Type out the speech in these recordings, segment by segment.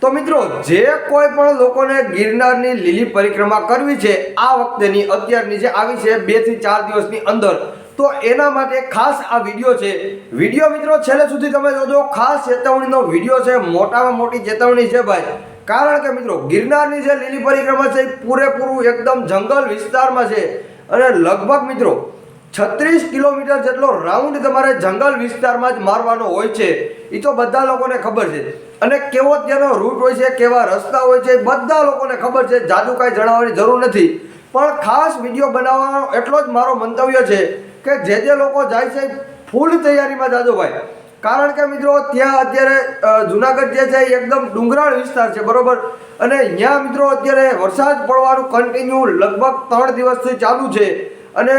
તો મિત્રો, જે કોઈ પણ લોકોને ગિરનારની લીલી પરિક્રમા કરવી છે, આ વખતેની અત્યારની જે આવી છે, બેથી ચાર દિવસની અંદર, તો એના માટે ખાસ આ વીડિયો છે. વીડિયો મિત્રો, છેલ્લે સુધી તમે જોજો, ખાસ ચેતવણીનો વીડિયો છે, મોટામાં મોટી ચેતવણી છે ભાઈ. કારણ કે મિત્રો, ગિરનારની જે લીલી પરિક્રમા છે, એ પૂરેપૂરું એકદમ જંગલ વિસ્તારમાં છે. અને લગભગ મિત્રો, છત્રીસ કિલોમીટર જેટલો રાઉન્ડ તમારે જંગલ વિસ્તારમાં જ મારવાનો હોય છે. એ તો બધા લોકોને ખબર છે. અને કેવો ત્યાંનો રૂટ હોય છે, કેવા રસ્તા હોય છે બધા લોકોને ખબર છે. જાદુ કાંઈ જણાવવાની જરૂર નથી. પણ ખાસ વીડિયો બનાવવાનો એટલો જ મારો મંતવ્ય છે કે જે જે લોકો જાય છે ફૂલ તૈયારીમાં જાજો ભાઈ. કારણ કે મિત્રો, ત્યાં અત્યારે જુનાગઢ જે છે, એ એકદમ ડુંગરાળ વિસ્તાર છે, બરોબર? અને અહીંયા મિત્રો, અત્યારે વરસાદ પડવાનું કન્ટિન્યુ લગભગ ત્રણ દિવસથી ચાલુ છે. અને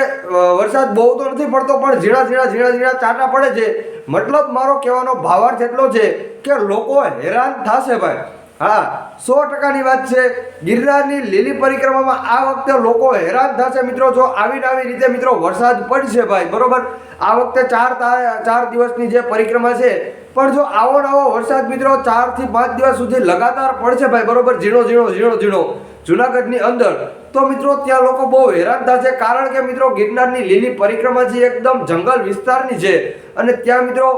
વરસાદ બહુ તો નથી પડતો, પણ ઝીણા ઝીણા ઝીણા ઝીણા ચાટા પડે છે. મતલબ મારો કહેવાનો ભાવાર્થ એટલો છે કે લોકો હેરાન થશે ભાઈ. હા, સો ટકાની વાત છે. ગિરનારની લીલી પરિક્રમામાં આ વખતે લોકો હેરાન થશે મિત્રો. જો આવીને આવી રીતે મિત્રો વરસાદ પડશે ભાઈ, બરોબર? આ વખતે ચાર ચાર દિવસની જે પરિક્રમા છે, પણ જો આવો નવો વરસાદ મિત્રો ચારથી પાંચ દિવસ સુધી લગાતાર પડશે ભાઈ, બરોબર? ઝીણો ઝીણો ઝીણો ઝીણો. જુનાગઢની અંદર તો મિત્રો ત્યાં લોકો બહુ હેરાન થશે, કારણ કે મિત્રો ગિરનારની લીલી પરિક્રમા જે એકદમ જંગલ વિસ્તારની છે અને ત્યાં મિત્રો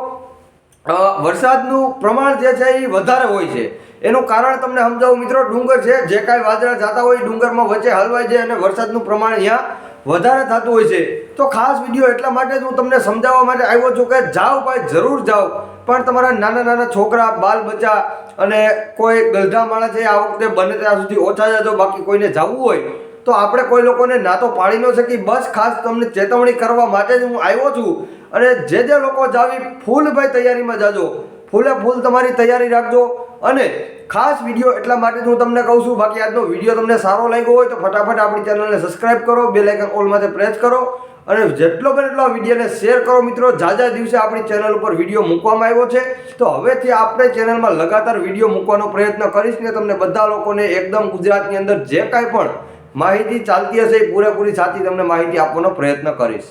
વરસાદનું પ્રમાણ જે છે એ વધારે હોય છે. એનું કારણ તમને સમજાવું મિત્રો, ડુંગર છે, જે કાંઈ વાદળા જતા હોય ડુંગરમાં વચ્ચે હલવાઈ જાય અને વરસાદનું પ્રમાણ અહીંયા વધારે થતું હોય છે. તો ખાસ વીડિયો એટલા માટે જ હું તમને સમજાવવા માટે આવ્યો છું કે જાઓ ભાઈ, જરૂર જાઓ પણ તમારા નાના નાના છોકરા, બાલ બચ્ચા અને કોઈ ગલધા માણસ છે, આ વખતે બને ત્યાં સુધી ઓછા જજો, બાકી કોઈને જવું હોય તો આપણે કોઈ લોકોને ના તો પાડી ન શકી બસ ખાસ તમને ચેતવણી કરવા માટે જ હું આવ્યો છું. અને જે જે લોકો જાવી, ફૂલ ભાઈ તૈયારીમાં જાજો. ફૂલે ફૂલ તમારી તૈયારી રાખજો. અને ખાસ વીડિયો એટલા માટે હું તમને કહું છું, બાકી આજનો વીડિયો તમને સારો લાગ્યો હોય તો ફટાફટ આપણી ચેનલને સબસ્ક્રાઇબ કરો બે લાઇકન ઓલ માટે પ્રેસ કરો અને જેટલો બને એટલો વિડીયોને શેર કરો મિત્રો જાજા દિવસે આપણી ચેનલ ઉપર વીડિયો મૂકવામાં આવ્યો છે, તો હવેથી આપણે ચેનલમાં લગાતાર વીડિયો મૂકવાનો પ્રયત્ન કરીશ ને તમને બધા લોકોને એકદમ ગુજરાતની અંદર જે કાંઈ પણ માહિતી ચાલતી હશે એ પૂરેપૂરી સાચી તમને માહિતી આપવાનો પ્રયત્ન કરીશ.